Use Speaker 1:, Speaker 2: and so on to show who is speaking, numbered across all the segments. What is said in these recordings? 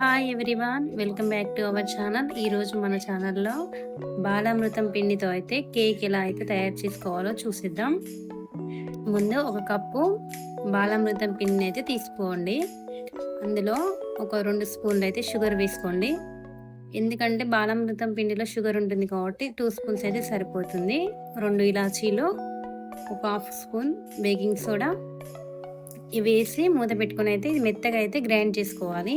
Speaker 1: Hi everyone welcome back to our channel ఈరోజు మన ఛానల్లో బాలామృతం పిండితో అయితే కేక్ ఎలా అయితే తయారు చేసుకోవాలో చూసిద్దాం. ముందు ఒక కప్పు బాలామృతం పిండిని అయితే తీసుకోండి. అందులో ఒక రెండు స్పూన్లు అయితే షుగర్ వేసుకోండి. ఎందుకంటే బాలామృతం పిండిలో షుగర్ ఉంటుంది కాబట్టి టూ స్పూన్స్ అయితే సరిపోతుంది. రెండు ఇలాచీలు ఒక హాఫ్ స్పూన్ బేకింగ్ సోడా. ఇవి వేసి మూత పెట్టుకుని అయితే ఇది మెత్తగా అయితే గ్రైండ్ చేసుకోవాలి.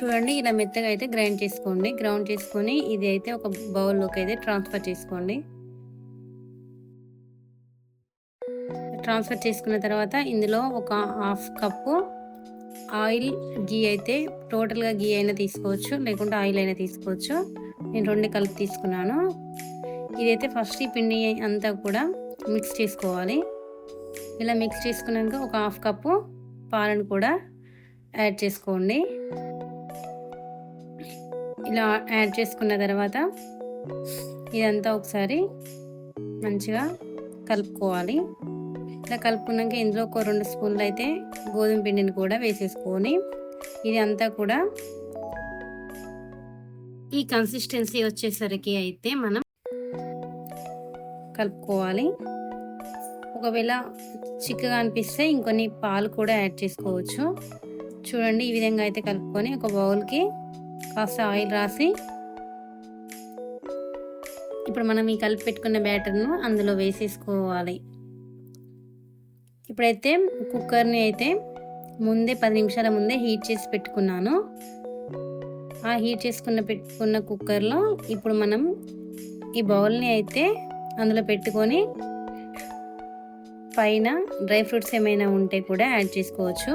Speaker 1: చూడండి ఇలా మెత్తగా అయితే గ్రైండ్ చేసుకోండి. గ్రౌండ్ చేసుకొని ఇది అయితే ఒక బౌల్లోకి అయితే ట్రాన్స్ఫర్ చేసుకోండి. ట్రాన్స్ఫర్ చేసుకున్న తర్వాత ఇందులో ఒక హాఫ్ కప్పు ఆయిల్ గీ అయితే టోటల్గా గీ అయినా తీసుకోవచ్చు లేకుంటే ఆయిల్ అయినా తీసుకోవచ్చు. నేను రెండు కలిపి తీసుకున్నాను. ఇదైతే ఫస్ట్ ఈ పిండి అంతా కూడా మిక్స్ చేసుకోవాలి. ఇలా మిక్స్ చేసుకున్నాక ఒక హాఫ్ కప్పు పాలను కూడా యాడ్ చేసుకోండి. ఇలా యాడ్ చేసుకున్న తర్వాత ఇదంతా ఒకసారి మంచిగా కలుపుకోవాలి. ఇలా కలుపుకున్నాక ఇందులో ఒక రెండు స్పూన్లు అయితే గోధుమ పిండిని కూడా వేసేసుకొని ఇది అంతా కూడా ఈ కన్సిస్టెన్సీ వచ్చేసరికి అయితే మనం కలుపుకోవాలి. ఒకవేళ చిక్కగా అనిపిస్తే ఇంకొన్ని పాలు కూడా యాడ్ చేసుకోవచ్చు. చూడండి ఈ విధంగా అయితే కలుపుకొని ఒక బౌల్కి కాస్త ఆయిల్ రాసి ఇప్పుడు మనం ఈ కలిపి పెట్టుకున్న బ్యాటర్ను అందులో వేసేసుకోవాలి. ఇప్పుడైతే కుక్కర్ని అయితే ముందే పది నిమిషాల ముందే హీట్ చేసి పెట్టుకున్నాను. ఆ హీట్ చేసుకున్న పెట్టుకున్న కుక్కర్లో ఇప్పుడు మనం ఈ బౌల్ని అయితే అందులో పెట్టుకొని పైన డ్రై ఫ్రూట్స్ ఏమైనా ఉంటే కూడా యాడ్ చేసుకోవచ్చు.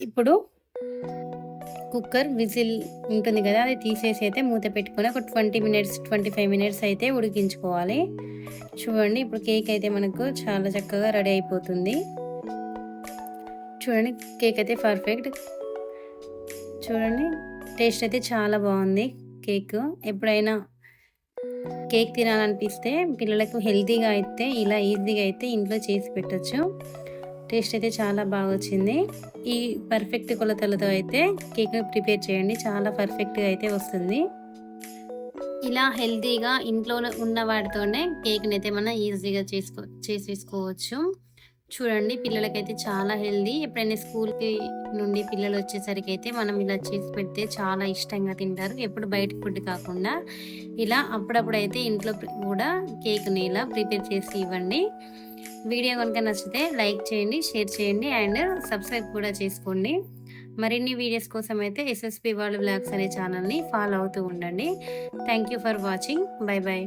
Speaker 1: ఇప్పుడు కుక్కర్ విజిల్ ఉంటుంది కదా అది తీసేసి అయితే మూత పెట్టుకొని ఒక twenty minutes twenty five minutes అయితే ఉడికించుకోవాలి. చూడండి ఇప్పుడు కేక్ అయితే మనకు చాలా చక్కగా రెడీ అయిపోతుంది. చూడండి కేక్ అయితే పర్ఫెక్ట్. చూడండి టేస్ట్ అయితే చాలా బాగుంది కేక్. ఎప్పుడైనా కేక్ తినాలనిపిస్తే పిల్లలకు హెల్తీగా అయితే ఇలా ఈజీగా అయితే ఇంట్లో చేసి పెట్టచ్చు. టేస్ట్ అయితే చాలా బాగా వచ్చింది. ఈ పర్ఫెక్ట్ కొలతలతో అయితే కేక్ ప్రిపేర్ చేయండి. చాలా పర్ఫెక్ట్గా అయితే వస్తుంది. ఇలా హెల్తీగా ఇంట్లో ఉన్న వాటితోనే కేక్ని అయితే మనం ఈజీగా చేసుకో చేసేసుకోవచ్చు. చూడండి పిల్లలకైతే చాలా హెల్దీ ఎప్పుడైనా స్కూల్కి నుండి పిల్లలు వచ్చేసరికి అయితే మనం ఇలా చేసి పెడితే చాలా ఇష్టంగా తింటారు. ఎప్పుడు బయట ఫుడ్ కాకుండా. ఇలా అప్పుడప్పుడు అయితే ఇంట్లో కూడా కేక్ని ఇలా ప్రిపేర్ చేసి ఇవ్వండి. వీడియో కనుక నచ్చితే లైక్ చేయండి షేర్ చేయండి అండ్ సబ్స్క్రైబ్ కూడా చేసుకోండి. మరిన్ని వీడియోస్ కోసం అయితే ఎస్ఎస్పి వరల్డ్ బ్లాగ్స్ అనే ఛానల్ని ఫాలో అవుతూ ఉండండి. Thank you for watching bye bye